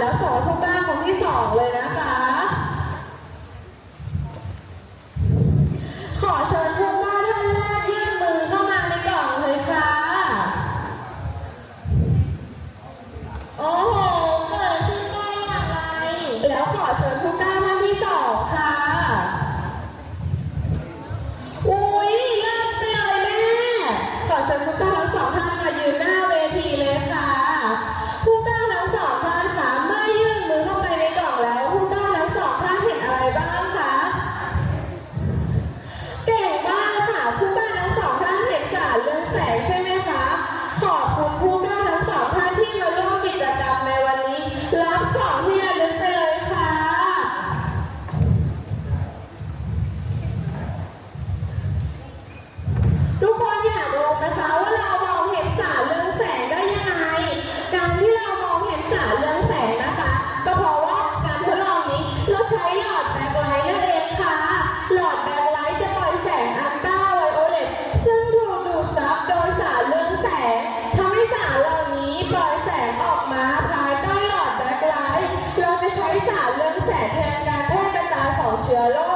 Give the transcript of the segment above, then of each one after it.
แล้วส่งา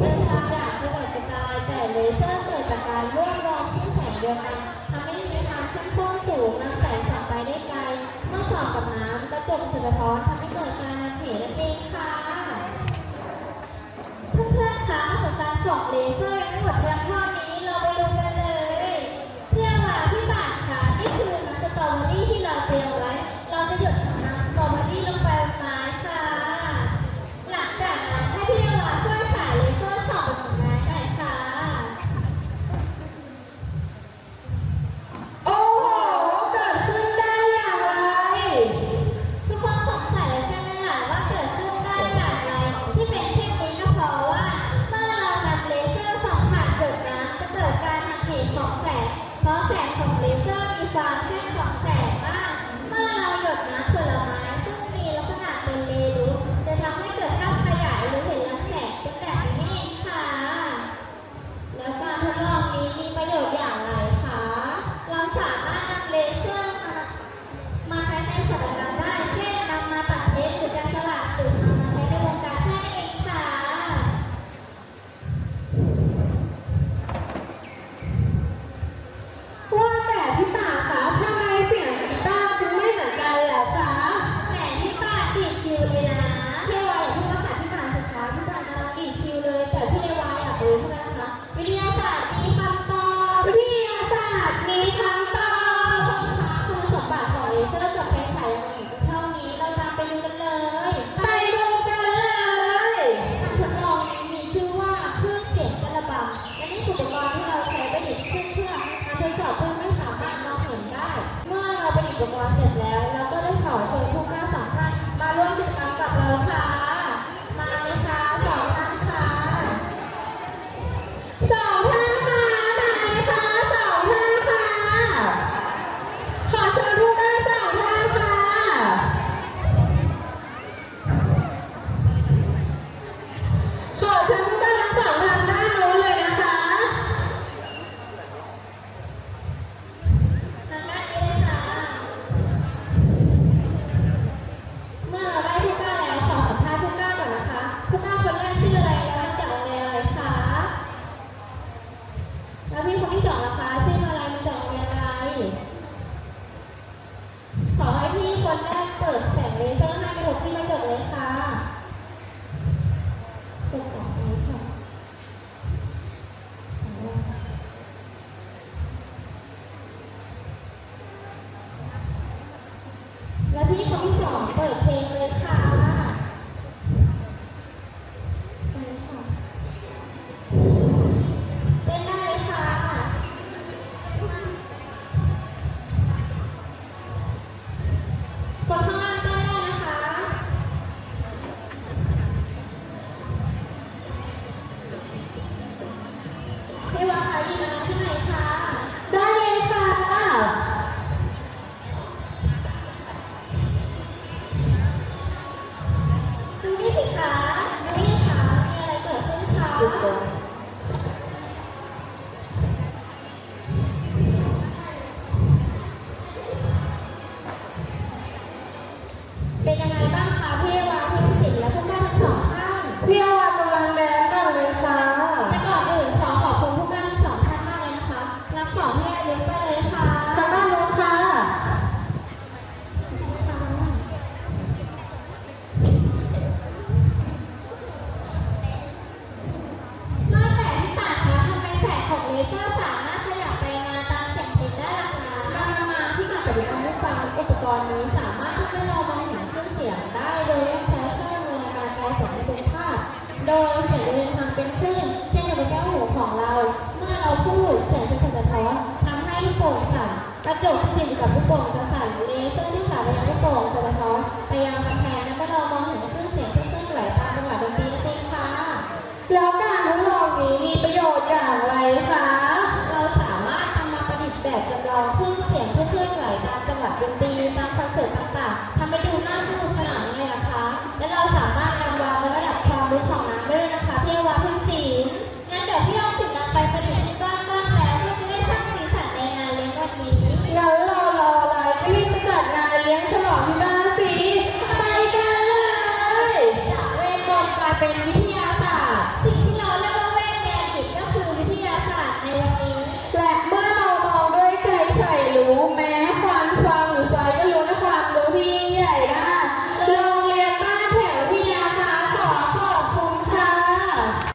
เดินทางอารกระจายแต่เลเซอร์เกิดจากการร่วมรองที่แสงเดียวกันทำให้มีคขึ้มข้นสูงนำแสงส่องไปได้ไกล เมื่อส่องกับน้ำกระจกสะท้อนทำให้เกิดการเหนั่นเองค่ะเพื่อนๆคะสนใจสอบเลเซอร์ทั้งหมดเพียงเท่า เปิดแสงเลเซอร์ให้ระบบที่เรา Thank you.